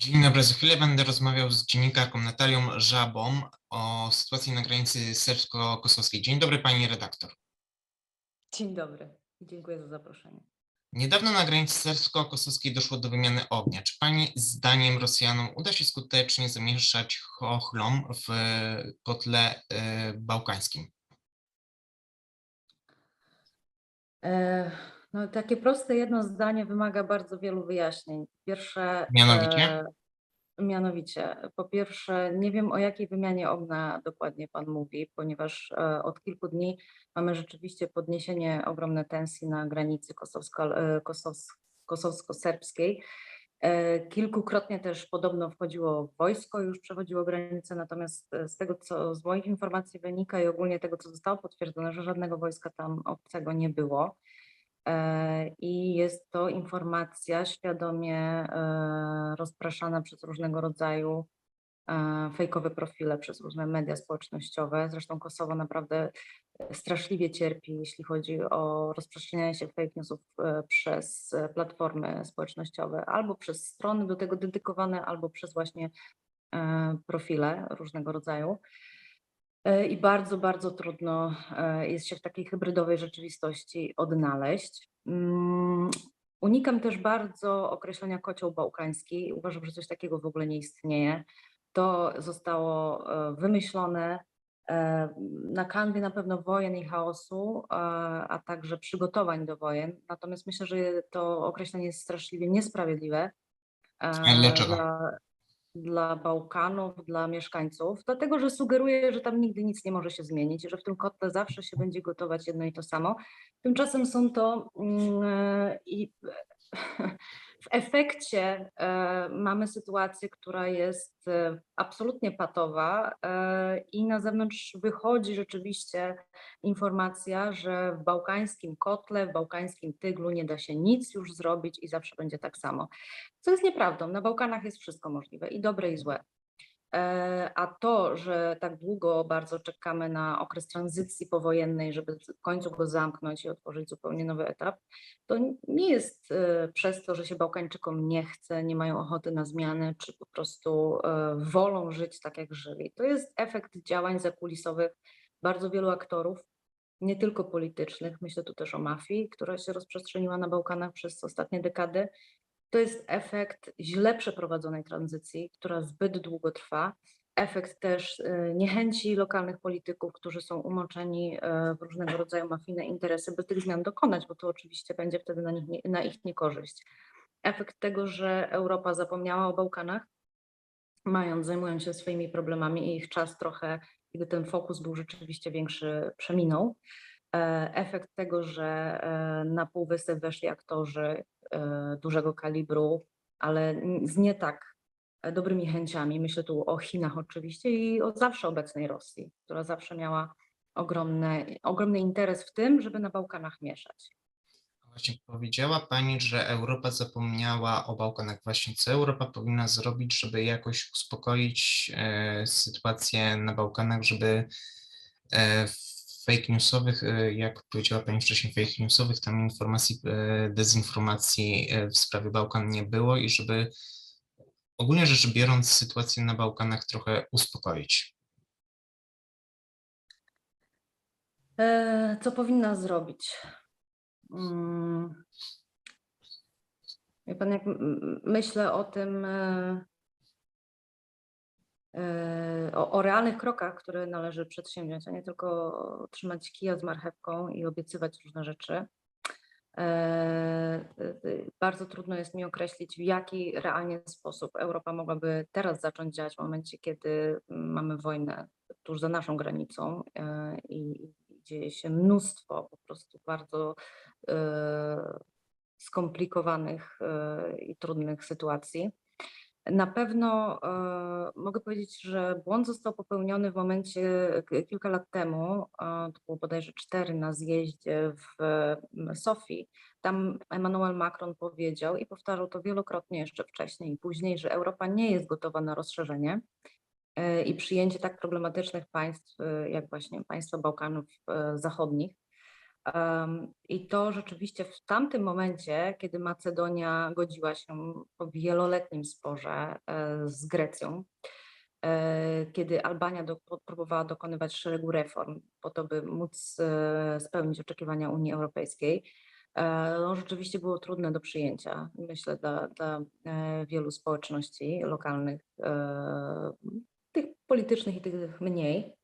Dzień dobry, za chwilę będę rozmawiał z dziennikarką Natalią Żabą o sytuacji na granicy serbsko-kosowskiej. Dzień dobry pani redaktor. Dzień dobry dziękuję za zaproszenie. Niedawno na granicy serbsko-kosowskiej doszło do wymiany ognia. Czy pani zdaniem Rosjanom uda się skutecznie zamieszać chochlom w kotle e, bałkańskim? E, No, takie proste jedno zdanie wymaga bardzo wielu wyjaśnień. Pierwsze. Mianowicie? e, Mianowicie, po pierwsze, nie wiem o jakiej wymianie ognia dokładnie Pan mówi, ponieważ e, od kilku dni mamy rzeczywiście podniesienie ogromne tensji na granicy e, kosows- kosowsko-serbskiej. Kilkukrotnie też podobno wchodziło wojsko, już przechodziło granicę, natomiast z tego, co z moich informacji wynika i ogólnie tego, co zostało potwierdzone, że żadnego wojska tam obcego nie było. E, I jest to informacja świadomie e, rozpraszana przez różnego rodzaju e, fejkowe profile, przez różne media społecznościowe. Zresztą Kosowo naprawdę straszliwie cierpi, jeśli chodzi o rozprzestrzenianie się fake newsów przez platformy społecznościowe, albo przez strony do tego dedykowane, albo przez właśnie profile różnego rodzaju. E, I bardzo, bardzo trudno e, jest się w takiej hybrydowej rzeczywistości odnaleźć. Mm, Unikam też bardzo określenia kocioł bałkański. Uważam, że coś takiego w ogóle nie istnieje. To zostało e, wymyślone na kanwie na pewno wojen i chaosu, a także przygotowań do wojen. Natomiast myślę, że to określenie jest straszliwie niesprawiedliwe. e, dlaczego? Dla, dla Bałkanów, dla mieszkańców, dlatego że sugeruje, że tam nigdy nic nie może się zmienić, że w tym kotle zawsze się będzie gotować jedno i to samo. Tymczasem są to mm, e, i w efekcie e, mamy sytuację, która jest e, absolutnie patowa e, i na zewnątrz wychodzi rzeczywiście informacja, że w bałkańskim kotle, w bałkańskim tyglu nie da się nic już zrobić i zawsze będzie tak samo. Co jest nieprawdą. Na Bałkanach jest wszystko możliwe i dobre i złe. E, A to, że tak długo bardzo czekamy na okres tranzycji powojennej, żeby w końcu go zamknąć i otworzyć zupełnie nowy etap, to nie jest e, przez to, że się Bałkańczykom nie chce, nie mają ochoty na zmiany, czy po prostu e, wolą żyć tak, jak żyli. To jest efekt działań zakulisowych bardzo wielu aktorów, nie tylko politycznych. Myślę tu też o mafii, która się rozprzestrzeniła na Bałkanach przez ostatnie dekady. To jest efekt źle przeprowadzonej tranzycji, która zbyt długo trwa. Efekt też e, niechęci lokalnych polityków, którzy są umoczeni e, w różnego rodzaju mafijne interesy, by tych zmian dokonać, bo to oczywiście będzie wtedy na, nich na ich niekorzyść. Efekt tego, że Europa zapomniała o Bałkanach, mając, zajmując się swoimi problemami i ich czas trochę, gdy ten fokus był rzeczywiście większy, przeminął. E, Efekt tego, że e, na półwysep weszli aktorzy dużego kalibru, ale z nie tak e, dobrymi chęciami. Myślę tu o Chinach oczywiście i o zawsze obecnej Rosji, która zawsze miała ogromny, ogromny interes w tym, żeby na Bałkanach mieszać. Właśnie powiedziała pani, że Europa zapomniała o Bałkanach. Właśnie co Europa powinna zrobić, żeby jakoś uspokoić e, sytuację na Bałkanach, żeby e, fake newsowych, e, jak powiedziała pani wcześniej, fake newsowych tam informacji, e, dezinformacji e, w sprawie Bałkan nie było i żeby ogólnie rzecz biorąc sytuację na Bałkanach trochę uspokoić. Co powinna zrobić? Mm. Wie pan, jak myślę o tym, o, o realnych krokach, które należy przedsięwziąć, a nie tylko trzymać kija z marchewką i obiecywać różne rzeczy. E, e, Bardzo trudno jest mi określić, w jaki realnie sposób Europa mogłaby teraz zacząć działać w momencie, kiedy mamy wojnę tuż za naszą granicą e, i dzieje się mnóstwo po prostu bardzo e, skomplikowanych e, i trudnych sytuacji. Na pewno e, mogę powiedzieć, że błąd został popełniony w momencie kilka lat temu, e, to było bodajże cztery na zjeździe w Sofii. Tam Emmanuel Macron powiedział i powtarzał to wielokrotnie jeszcze wcześniej i później, że Europa nie jest gotowa na rozszerzenie e, i przyjęcie tak problematycznych państw, jak właśnie państwa Bałkanów Zachodnich. I to rzeczywiście w tamtym momencie, kiedy Macedonia godziła się po wieloletnim sporze e, z Grecją, e, kiedy Albania do, próbowała dokonywać szeregu reform po to, by móc e, spełnić oczekiwania Unii Europejskiej, no rzeczywiście było trudne do przyjęcia, myślę, dla, dla wielu społeczności lokalnych, tych politycznych i tych mniej.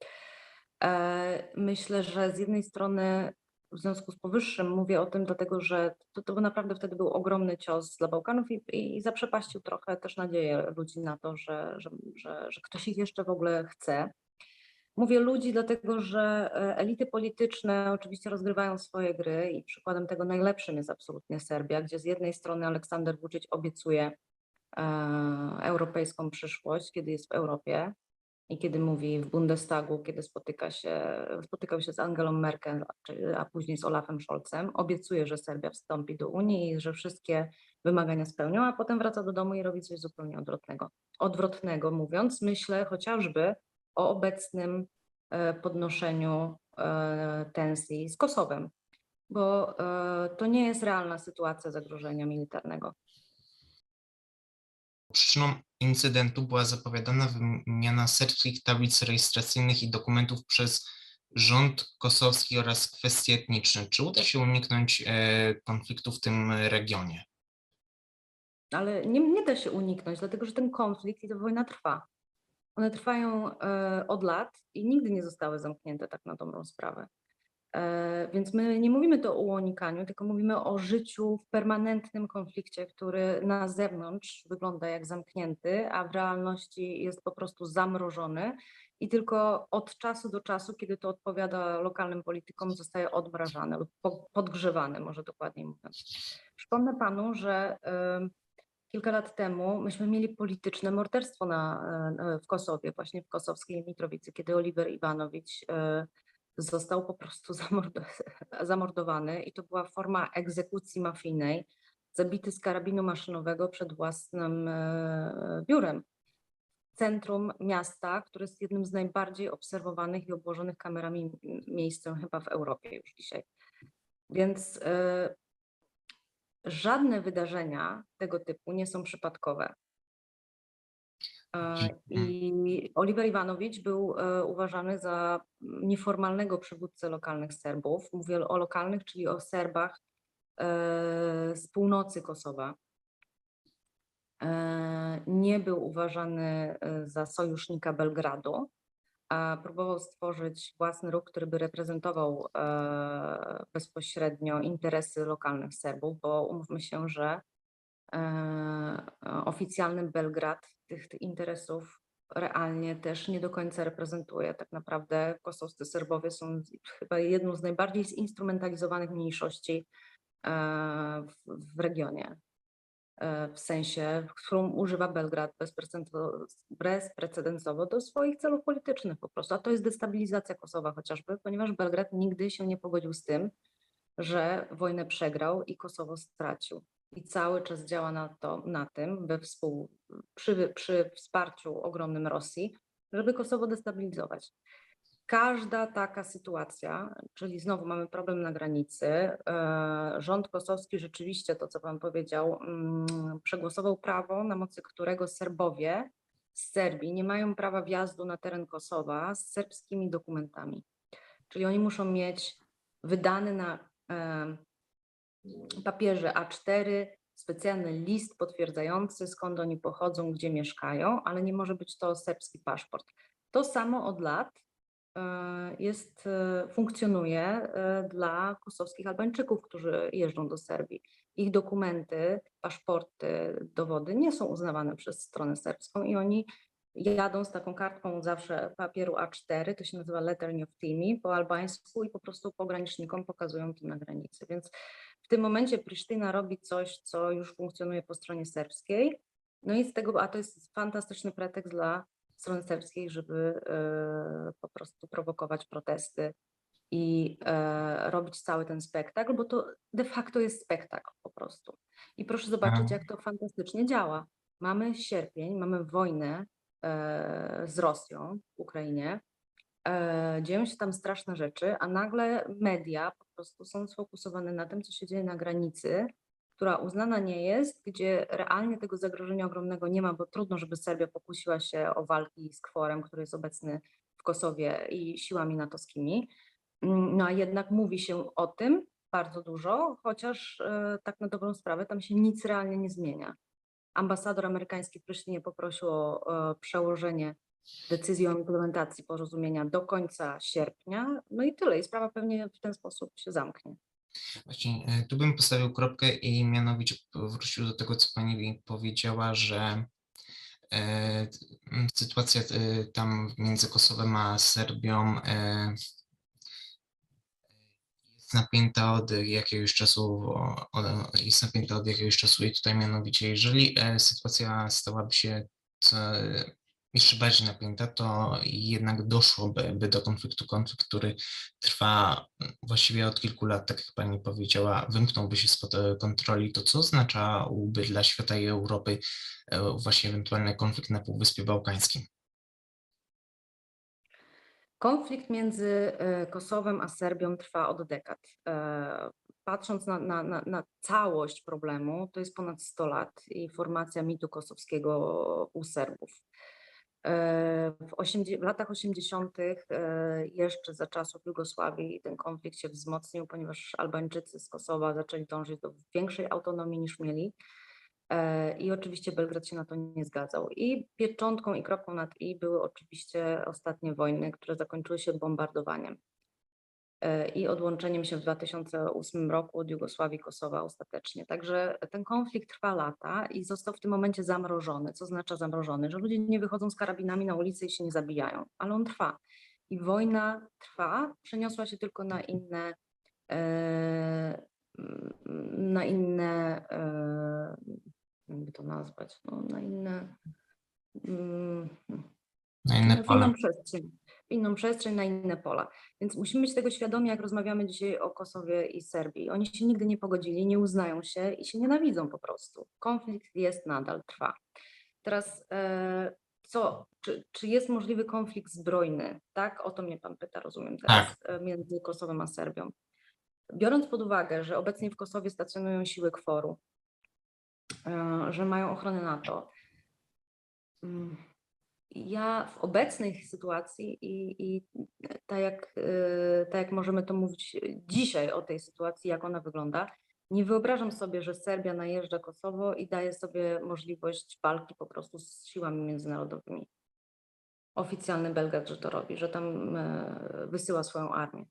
Myślę, że z jednej strony w związku z powyższym mówię o tym, dlatego że to, to naprawdę wtedy był ogromny cios dla Bałkanów i, i zaprzepaścił trochę też nadzieję ludzi na to, że, że, że, że ktoś ich jeszcze w ogóle chce. Mówię ludzi, dlatego że e, elity polityczne oczywiście rozgrywają swoje gry i przykładem tego najlepszym jest absolutnie Serbia, gdzie z jednej strony Aleksander Vučić obiecuje e, europejską przyszłość, kiedy jest w Europie, i kiedy mówi w Bundestagu, kiedy spotyka się, spotykał się z Angelą Merkel, a, później z Olafem Scholzem, obiecuje, że Serbia wstąpi do Unii i że wszystkie wymagania spełnią, a potem wraca do domu i robi coś zupełnie odwrotnego. Odwrotnego mówiąc, myślę chociażby o obecnym e, podnoszeniu e, tensji z Kosowem, bo e, to nie jest realna sytuacja zagrożenia militarnego. Przyczyną incydentu była zapowiadana wymiana serbskich tablic rejestracyjnych i dokumentów przez rząd kosowski oraz kwestie etniczne. Czy uda się uniknąć e, konfliktu w tym regionie? Ale nie, nie da się uniknąć, dlatego że ten konflikt i ta wojna trwa. One trwają e, od lat i nigdy nie zostały zamknięte tak na dobrą sprawę. E, więc my nie mówimy to o unikaniu, tylko mówimy o życiu w permanentnym konflikcie, który na zewnątrz wygląda jak zamknięty, a w realności jest po prostu zamrożony i tylko od czasu do czasu, kiedy to odpowiada lokalnym politykom, zostaje odmrażany lub po- podgrzewany, może dokładniej mówiąc. Przypomnę panu, że kilka lat temu myśmy mieli polityczne morderstwo na, e, w Kosowie, właśnie w kosowskiej Mitrowicy, kiedy Oliver Iwanowicz e, został po prostu zamordo- zamordowany i to była forma egzekucji mafijnej, zabity z karabinu maszynowego przed własnym e, biurem. Centrum miasta, które jest jednym z najbardziej obserwowanych i obłożonych kamerami miejscem chyba w Europie już dzisiaj. Więc e, żadne wydarzenia tego typu nie są przypadkowe. E. I Oliver Iwanowicz był e, uważany za nieformalnego przywódcę lokalnych Serbów. Mówię o lokalnych, czyli o Serbach e, z północy Kosowa. Nie był uważany za sojusznika Belgradu, a próbował stworzyć własny ruch, który by reprezentował bezpośrednio interesy lokalnych Serbów, bo umówmy się, że oficjalny Belgrad tych, tych interesów realnie też nie do końca reprezentuje. Tak naprawdę kosowscy Serbowie są chyba jedną z najbardziej zinstrumentalizowanych mniejszości e, w, w regionie. E, W sensie, którą używa Belgrad bezprecedensowo do swoich celów politycznych po prostu. A to jest destabilizacja Kosowa chociażby, ponieważ Belgrad nigdy się nie pogodził z tym, że wojnę przegrał i Kosowo stracił. I cały czas działa na, to, na tym, we współ, przy, przy wsparciu ogromnym Rosji, żeby Kosowo destabilizować. Każda taka sytuacja, czyli znowu mamy problem na granicy, e, rząd kosowski rzeczywiście, to co Pan powiedział, mm, przegłosował prawo, na mocy którego Serbowie z Serbii nie mają prawa wjazdu na teren Kosowa z serbskimi dokumentami. Czyli oni muszą mieć wydany na em, papierze A4 specjalny list potwierdzający skąd oni pochodzą, gdzie mieszkają, ale nie może być to serbski paszport. To samo od lat e, jest, e, funkcjonuje e, dla kosowskich Albańczyków, którzy jeżdżą do Serbii. Ich dokumenty, paszporty, dowody nie są uznawane przez stronę serbską i oni jadą z taką kartką zawsze papieru A4, to się nazywa Letter of Timi po albańsku i po prostu pogranicznikom pokazują to na granicy. Więc w tym momencie Prisztyna robi coś, co już funkcjonuje po stronie serbskiej. No i z tego, a to jest fantastyczny pretekst dla strony serbskiej, żeby e, po prostu prowokować protesty i e, robić cały ten spektakl, bo to de facto jest spektakl po prostu. I proszę zobaczyć, jak to fantastycznie działa. Mamy sierpień, mamy wojnę e, z Rosją w Ukrainie. E, dzieją się tam straszne rzeczy, a nagle media po prostu są sfokusowane na tym, co się dzieje na granicy, która uznana nie jest, gdzie realnie tego zagrożenia ogromnego nie ma, bo trudno, żeby Serbia pokusiła się o walki z kworem, który jest obecny w Kosowie i siłami natowskimi. Mm, No a jednak mówi się o tym bardzo dużo, chociaż e, tak na dobrą sprawę tam się nic realnie nie zmienia. Ambasador amerykański w Prysztynie poprosił o e, przełożenie decyzji o implementacji porozumienia do końca sierpnia. No i tyle. I sprawa pewnie w ten sposób się zamknie. Właśnie e, tu bym postawił kropkę i mianowicie wrócił do tego, co pani powiedziała, że e, sytuacja e, tam między Kosowem a Serbią e, jest napięta od jakiegoś czasu, o- o- jest napięta od jakiegoś czasu i tutaj mianowicie, jeżeli e, sytuacja stałaby się co, jeszcze bardziej napięta, to jednak doszłoby by do konfliktu, konflikt, który trwa właściwie od kilku lat, tak jak pani powiedziała, wymknąłby się spod e, kontroli, to co oznaczałoby dla świata i Europy e, właśnie ewentualny konflikt na Półwyspie Bałkańskim? Konflikt między e, Kosowem a Serbią trwa od dekad. Patrząc na, na, na, na całość problemu, to jest ponad 100 lat i formacja mitu kosowskiego u Serbów. E, W, 80, w latach 80. e, jeszcze za czasów Jugosławii ten konflikt się wzmocnił, ponieważ Albańczycy z Kosowa zaczęli dążyć do większej autonomii niż mieli. E, I oczywiście Belgrad się na to nie zgadzał. I pieczątką i kropką nad i były oczywiście ostatnie wojny, które zakończyły się bombardowaniem i odłączeniem się w 2008 roku od Jugosławii Kosowa ostatecznie. Także ten konflikt trwa lata i został w tym momencie zamrożony. Co oznacza zamrożony? Że ludzie nie wychodzą z karabinami na ulicę i się nie zabijają, ale on trwa. I wojna trwa, przeniosła się tylko na inne, e, na inne, e, jakby to nazwać, no, na inne, mm, Na inne inną przestrzeń, w inną przestrzeń, na inne pola. Więc musimy być tego świadomi, jak rozmawiamy dzisiaj o Kosowie i Serbii. Oni się nigdy nie pogodzili, nie uznają się i się nienawidzą po prostu. Konflikt jest nadal, trwa. Teraz e, co, czy, czy jest możliwy konflikt zbrojny? Tak, o to mnie pan pyta, rozumiem teraz, e, między Kosowem a Serbią. Biorąc pod uwagę, że obecnie w Kosowie stacjonują siły KFOR-u, e, że mają ochronę NATO, mm, ja w obecnej sytuacji i, i tak, jak, y, tak jak możemy to mówić dzisiaj o tej sytuacji, jak ona wygląda, nie wyobrażam sobie, że Serbia najeżdża Kosowo i daje sobie możliwość walki po prostu z siłami międzynarodowymi. Oficjalny Belgrad, że to robi, że tam e, wysyła swoją armię.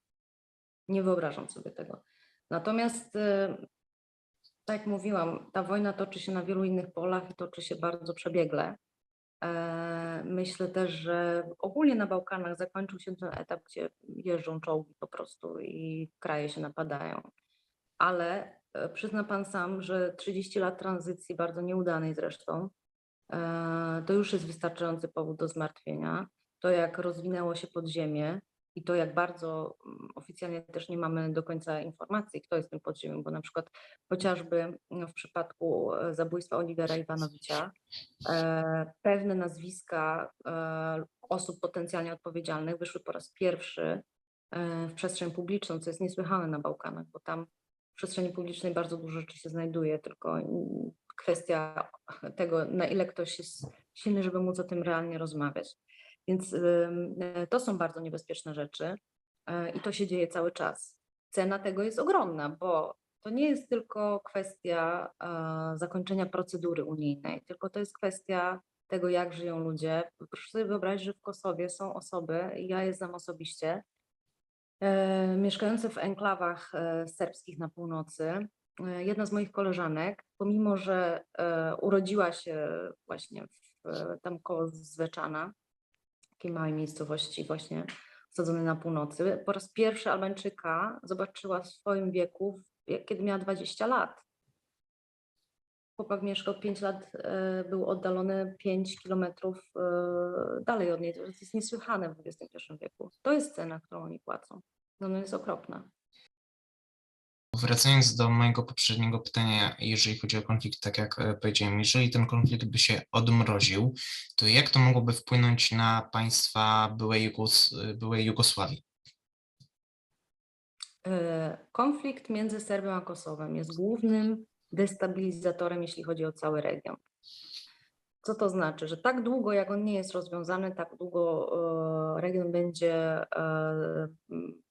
Nie wyobrażam sobie tego. Natomiast, e, tak jak mówiłam, ta wojna toczy się na wielu innych polach i toczy się bardzo przebiegle. E, Myślę też, że ogólnie na Bałkanach zakończył się ten etap, gdzie jeżdżą czołgi po prostu i kraje się napadają. Ale e, przyzna pan sam, że 30 lat tranzycji, bardzo nieudanej zresztą, e, to już jest wystarczający powód do zmartwienia. To, jak rozwinęło się podziemie i to, jak bardzo mm, oficjalnie też nie mamy do końca informacji, kto jest tym podziemiem, bo na przykład chociażby mm, w przypadku e, zabójstwa Olivera Iwanowicza, e, pewne nazwiska e, osób potencjalnie odpowiedzialnych wyszły po raz pierwszy w przestrzeń publiczną, co jest niesłychane na Bałkanach, bo tam w przestrzeni publicznej bardzo dużo rzeczy się znajduje, tylko mm, kwestia tego, na ile ktoś jest silny, żeby móc o tym realnie rozmawiać. Więc e, to są bardzo niebezpieczne rzeczy e, i to się dzieje cały czas. Cena tego jest ogromna, bo to nie jest tylko kwestia e, zakończenia procedury unijnej, tylko to jest kwestia tego, jak żyją ludzie. Proszę sobie wyobrazić, że w Kosowie są osoby, ja je znam osobiście, mieszkające w enklawach serbskich na północy. Jedna z moich koleżanek, pomimo że urodziła się właśnie w, tam koło Zweczana, takiej małej miejscowości właśnie osadzonej na północy, po raz pierwszy Albańczyka zobaczyła w swoim wieku, kiedy miała 20 lat. Chłopak mieszkał 5 lat, e, był oddalony 5 kilometrów e, dalej od niej. To jest niesłychane w XXI wieku. To jest cena, którą oni płacą. No, ona jest okropna. Wracając do mojego poprzedniego pytania, jeżeli chodzi o konflikt, tak jak e, powiedziałem, jeżeli ten konflikt by się odmroził, to jak to mogłoby wpłynąć na państwa byłej, Jugos- byłej Jugosławii? E, Konflikt między Serbią a Kosowem jest głównym destabilizatorem, jeśli chodzi o cały region. Co to znaczy? Że tak długo, jak on nie jest rozwiązany, tak długo e, region będzie e,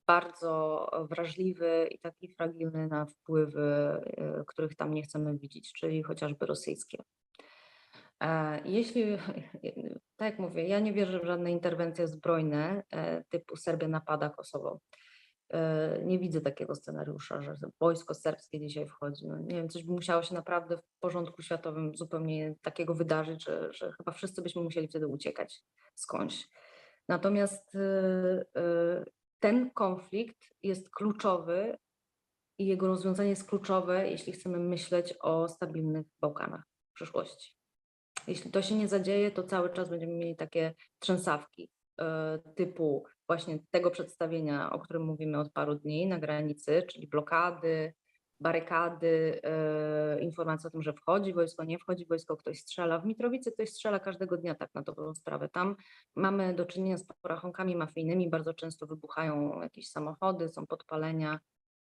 bardzo wrażliwy i taki fragilny na wpływy, e, których tam nie chcemy widzieć, czyli chociażby rosyjskie. E, Jeśli, tak jak mówię, ja nie wierzę w żadne interwencje zbrojne e, typu Serbia napada Kosowo. Nie widzę takiego scenariusza, że wojsko serbskie dzisiaj wchodzi. No, nie wiem, coś by musiało się naprawdę w porządku światowym zupełnie takiego wydarzyć, że, że chyba wszyscy byśmy musieli wtedy uciekać skądś. Natomiast ten konflikt jest kluczowy i jego rozwiązanie jest kluczowe, jeśli chcemy myśleć o stabilnych Bałkanach w przyszłości. Jeśli to się nie zadzieje, to cały czas będziemy mieli takie trzęsawki e, typu właśnie tego przedstawienia, o którym mówimy od paru dni na granicy, czyli blokady, barykady, e, informacje o tym, że wchodzi wojsko, nie wchodzi wojsko, ktoś strzela. W Mitrowicy ktoś strzela każdego dnia tak na dobrą sprawę. Tam mamy do czynienia z porachunkami mafijnymi, bardzo często wybuchają jakieś samochody, są podpalenia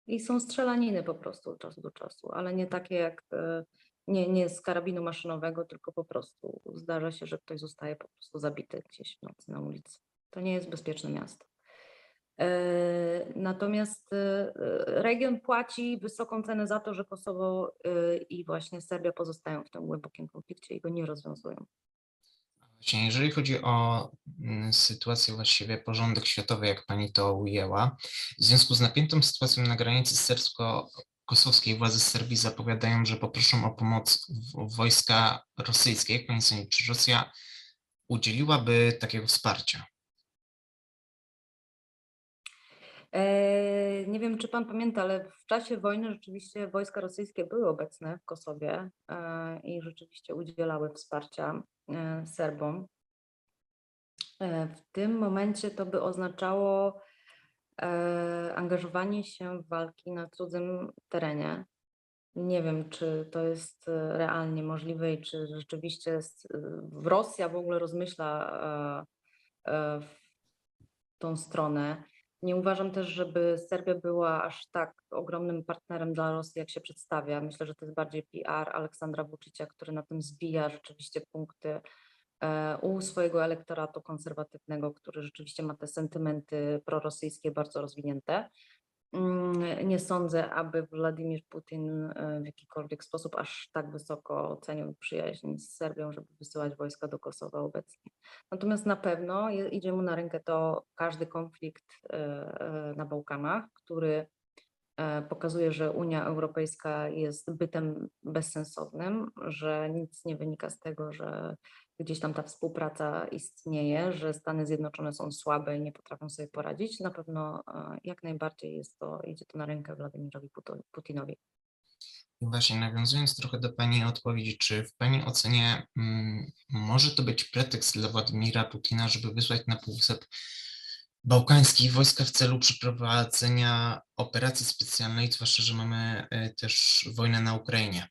i są strzelaniny po prostu od czasu do czasu, ale nie takie jak e, nie, nie z karabinu maszynowego, tylko po prostu zdarza się, że ktoś zostaje po prostu zabity gdzieś w nocy na ulicy. To nie jest bezpieczne miasto. E, Natomiast e, region płaci wysoką cenę za to, że Kosowo e, i właśnie Serbia pozostają w tym głębokim konflikcie i go nie rozwiązują. Jeżeli chodzi o mm, sytuację, właściwie porządek światowy, jak pani to ujęła, w związku z napiętą sytuacją na granicy serbsko-kosowskiej władze Serbii zapowiadają, że poproszą o pomoc wojska rosyjskie. Jak pani sądzi, czy Rosja udzieliłaby takiego wsparcia? Nie wiem, czy pan pamięta, ale w czasie wojny rzeczywiście wojska rosyjskie były obecne w Kosowie e, i rzeczywiście udzielały wsparcia e, Serbom. E, W tym momencie to by oznaczało e, angażowanie się w walki na cudzym terenie. Nie wiem, czy to jest e, realnie możliwe i czy rzeczywiście e, Rosja w ogóle rozmyśla e, e, w tą stronę. Nie uważam też, żeby Serbia była aż tak ogromnym partnerem dla Rosji, jak się przedstawia. Myślę, że to jest bardziej PR Aleksandra Vučića, który na tym zbija rzeczywiście punkty e, u swojego elektoratu konserwatywnego, który rzeczywiście ma te sentymenty prorosyjskie bardzo rozwinięte. Mm, Nie sądzę, aby Władimir Putin e, w jakikolwiek sposób aż tak wysoko ocenił przyjaźń z Serbią, żeby wysyłać wojska do Kosowa obecnie. Natomiast na pewno idzie mu na rękę to każdy konflikt e, e, na Bałkanach, który pokazuje, że Unia Europejska jest bytem bezsensownym, że nic nie wynika z tego, że gdzieś tam ta współpraca istnieje, że Stany Zjednoczone są słabe i nie potrafią sobie poradzić. Na pewno e, jak najbardziej jest to, idzie to na rękę Władimirowi Putinowi. I Właśnie nawiązując trochę do Pani odpowiedzi, czy w Pani ocenie mm, może to być pretekst dla Władimira Putina, żeby wysłać na Półwysep Bałkański wojska w celu przeprowadzenia operacji specjalnej, zwłaszcza, że mamy e, też wojnę na Ukrainie?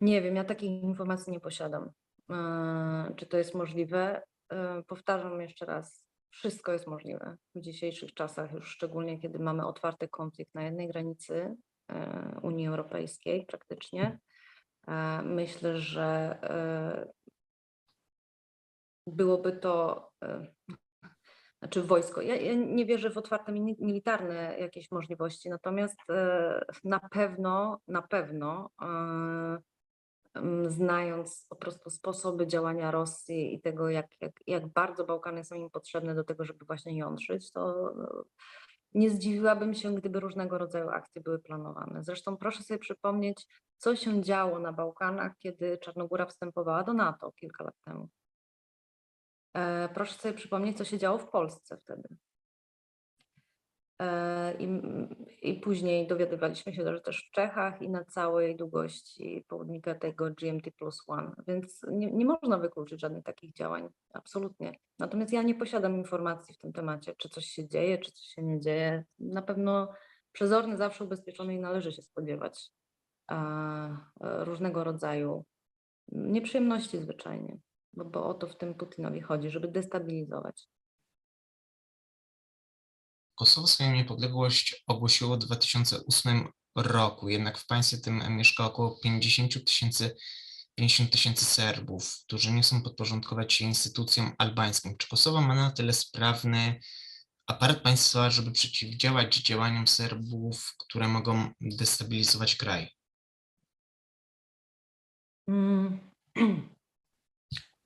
Nie wiem, ja takich informacji nie posiadam. E, Czy to jest możliwe? E, Powtarzam jeszcze raz, wszystko jest możliwe w dzisiejszych czasach, już szczególnie kiedy mamy otwarty konflikt na jednej granicy Unii Europejskiej praktycznie. Myślę, że byłoby to, e, znaczy wojsko. Ja, ja nie wierzę w otwarte mili- militarne jakieś możliwości, natomiast e, na pewno, na pewno e, znając po prostu sposoby działania Rosji i tego, jak, jak, jak bardzo Bałkany są im potrzebne do tego, żeby właśnie jątrzyć, to nie zdziwiłabym się, gdyby różnego rodzaju akcje były planowane. Zresztą proszę sobie przypomnieć, co się działo na Bałkanach, kiedy Czarnogóra wstępowała do NATO kilka lat temu. E, Proszę sobie przypomnieć, co się działo w Polsce wtedy. E, I, I później dowiadywaliśmy się, że też w Czechach i na całej długości południka tego GMT plus one, więc nie, nie można wykluczyć żadnych takich działań, absolutnie. Natomiast ja nie posiadam informacji w tym temacie, czy coś się dzieje, czy coś się nie dzieje. Na pewno przezorny, zawsze ubezpieczony i należy się spodziewać e, e, różnego rodzaju nieprzyjemności zwyczajnie, bo, bo o to w tym Putinowi chodzi, żeby destabilizować. Kosowo swoją niepodległość ogłosiło w 2008 roku, jednak w państwie tym mieszka około 50 tysięcy 50 tysięcy Serbów, którzy nie chcą podporządkować się instytucjom albańskim. Czy Kosowo ma na tyle sprawny aparat państwa, żeby przeciwdziałać działaniom Serbów, które mogą destabilizować kraj? Mm.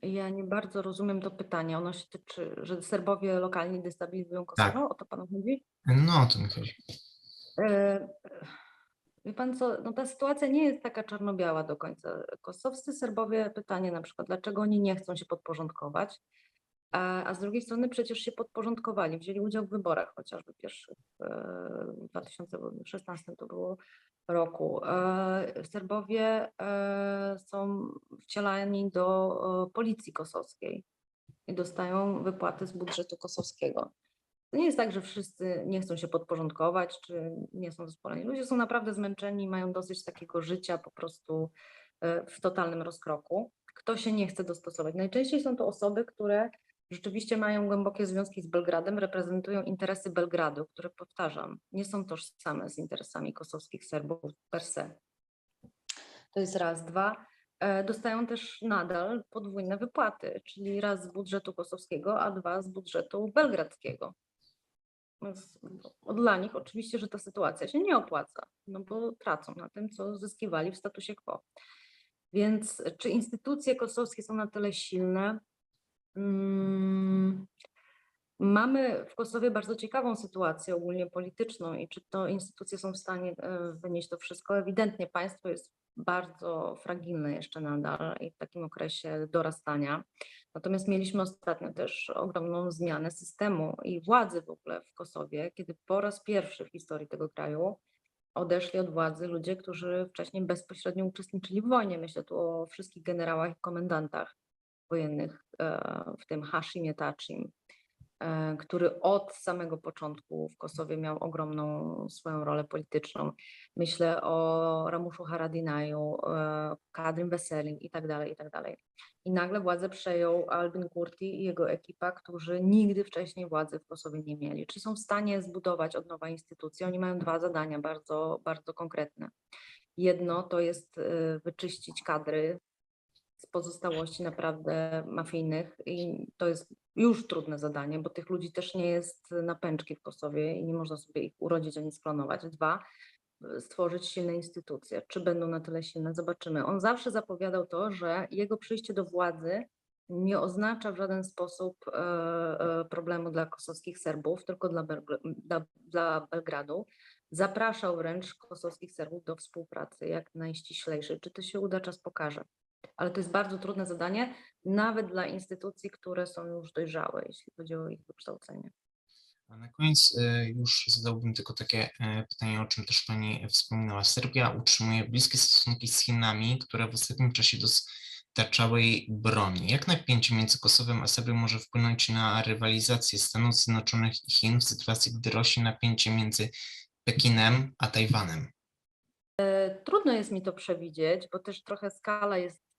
Ja nie bardzo rozumiem to pytanie. Ono się tyczy, że Serbowie lokalnie destabilizują Kosowo? O to panu chodzi? No o to mi chodzi. E, Wie pan co, no ta sytuacja nie jest taka czarno-biała do końca. Kosowscy Serbowie, pytanie na przykład, dlaczego oni nie chcą się podporządkować, a, a z drugiej strony przecież się podporządkowali, wzięli udział w wyborach chociażby pierwszych e, w 2016 to było roku. E, Serbowie e, są wcielani do policji kosowskiej i dostają wypłaty z budżetu kosowskiego. To nie jest tak, że wszyscy nie chcą się podporządkować, czy nie są zespoleni. Ludzie są naprawdę zmęczeni, mają dosyć takiego życia po prostu w totalnym rozkroku. Kto się nie chce dostosować? Najczęściej są to osoby, które rzeczywiście mają głębokie związki z Belgradem, reprezentują interesy Belgradu, które powtarzam, nie są tożsame z interesami kosowskich Serbów per se. To jest raz. Dwa, e, dostają też nadal podwójne wypłaty, czyli raz z budżetu kosowskiego, a dwa z budżetu belgradzkiego. Dla nich oczywiście, że ta sytuacja się nie opłaca, no bo tracą na tym, co zyskiwali w statusie quo. Więc czy instytucje kosowskie są na tyle silne? Mm, Mamy w Kosowie bardzo ciekawą sytuację ogólnie polityczną i czy to instytucje są w stanie e, wynieść to wszystko? Ewidentnie państwo jest bardzo fragilne jeszcze nadal i w takim okresie dorastania. Natomiast mieliśmy ostatnio też ogromną zmianę systemu i władzy w ogóle w Kosowie, kiedy po raz pierwszy w historii tego kraju odeszli od władzy ludzie, którzy wcześniej bezpośrednio uczestniczyli w wojnie. Myślę tu o wszystkich generałach i komendantach wojennych, e, w tym Hashimie Tachim, e, który od samego początku w Kosowie miał ogromną swoją rolę polityczną. Myślę o Ramuszu Haradinaju, e, Kadrym Veselim i tak dalej, i tak dalej. I nagle władzę przejął Albin Kurti i jego ekipa, którzy nigdy wcześniej władzy w Kosowie nie mieli. Czy są w stanie zbudować od nowa instytucje? Oni mają dwa zadania bardzo, bardzo konkretne. Jedno to jest wyczyścić kadry z pozostałości naprawdę mafijnych i to jest już trudne zadanie, bo tych ludzi też nie jest na pęczki w Kosowie i nie można sobie ich urodzić ani sklonować. Dwa, stworzyć silne instytucje. Czy będą na tyle silne, zobaczymy. On zawsze zapowiadał to, że jego przyjście do władzy nie oznacza w żaden sposób e, e, problemu dla kosowskich Serbów, tylko dla, Belgr- dla, dla Belgradu. Zapraszał wręcz kosowskich Serbów do współpracy jak najściślejszej. Czy to się uda, czas pokaże. Ale to jest bardzo trudne zadanie, nawet dla instytucji, które są już dojrzałe, jeśli chodzi o ich wykształcenie. A na koniec e, już zadałbym tylko takie e, pytanie, o czym też Pani wspominała. Serbia utrzymuje bliskie stosunki z Chinami, które w ostatnim czasie dostarczały jej broni. Jak napięcie między Kosowem a Serbią może wpłynąć na rywalizację Stanów Zjednoczonych i Chin w sytuacji, gdy rośnie napięcie między Pekinem a Tajwanem? Trudno jest mi to przewidzieć, bo też trochę skala jest e,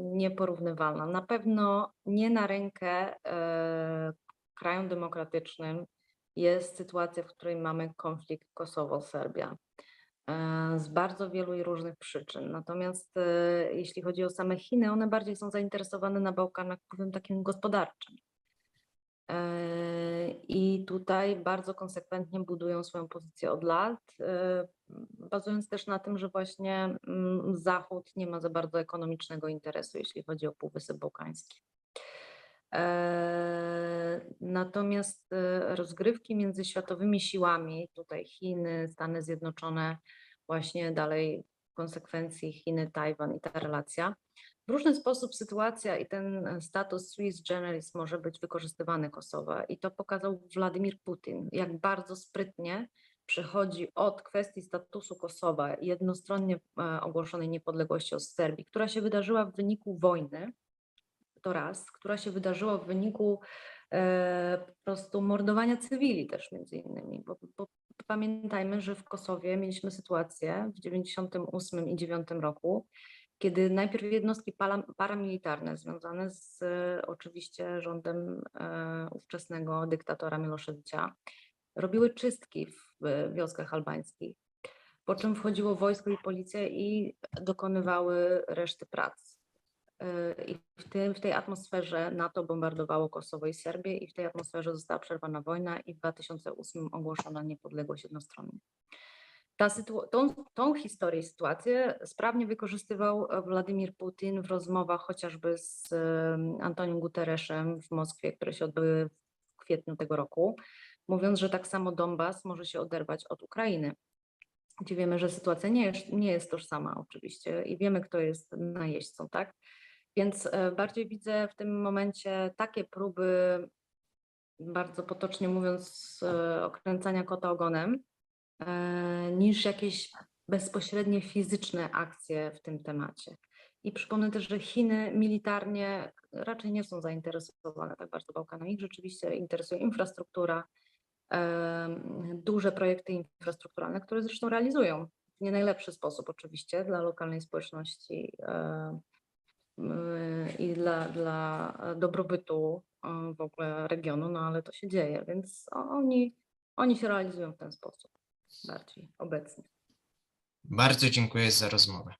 nieporównywalna. Na pewno nie na rękę e, krajom demokratycznym jest sytuacja, w której mamy konflikt Kosowo-Serbia e, z bardzo wielu i różnych przyczyn. Natomiast jeśli chodzi o same Chiny, one bardziej są zainteresowane na Bałkanach wpływem takim gospodarczym. I tutaj bardzo konsekwentnie budują swoją pozycję od lat, e, bazując też na tym, że właśnie mm, Zachód nie ma za bardzo ekonomicznego interesu, jeśli chodzi o Półwysep Bałkański. E, Natomiast e, rozgrywki między światowymi siłami, tutaj Chiny, Stany Zjednoczone, właśnie dalej w konsekwencji Chiny, Tajwan i ta relacja, w różny sposób sytuacja i ten e, status Swiss generis może być wykorzystywany Kosowa i to pokazał Władimir Putin, jak bardzo sprytnie przechodzi od kwestii statusu Kosowa jednostronnie e, ogłoszonej niepodległości od Serbii, która się wydarzyła w wyniku wojny, to raz, która się wydarzyła w wyniku e, po prostu mordowania cywili też między innymi, bo, bo pamiętajmy, że w Kosowie mieliśmy sytuację w 98 i 9 roku, kiedy najpierw jednostki paramilitarne związane z oczywiście rządem e, ówczesnego dyktatora Miloszewicza robiły czystki w wioskach albańskich, po czym wchodziło wojsko i policja i dokonywały reszty prac. E, I w, tym, w tej atmosferze NATO bombardowało Kosowo i Serbię i w tej atmosferze została przerwana wojna i w 2008 ogłoszona niepodległość jednostronnie. Ta tą, tą historię, sytuację sprawnie wykorzystywał e, Władimir Putin w rozmowach chociażby z em, Antoniem Guterreszem w Moskwie, które się odbyły w kwietniu tego roku, mówiąc, że tak samo Donbas może się oderwać od Ukrainy. Gdzie wiemy, że sytuacja nie jest, nie jest tożsama oczywiście i wiemy, kto jest najeźdźcą, tak? Więc e, bardziej widzę w tym momencie takie próby, bardzo potocznie mówiąc, e, okręcania kota ogonem, niż jakieś bezpośrednie fizyczne akcje w tym temacie. I przypomnę też, że Chiny militarnie raczej nie są zainteresowane tak bardzo Bałkanami. Ich rzeczywiście interesuje infrastruktura, em, duże projekty infrastrukturalne, które zresztą realizują w nie najlepszy sposób oczywiście dla lokalnej społeczności e, i dla, dla dobrobytu e, w ogóle regionu, no ale to się dzieje, więc oni, oni się realizują w ten sposób bardziej obecnie. Bardzo dziękuję za rozmowę.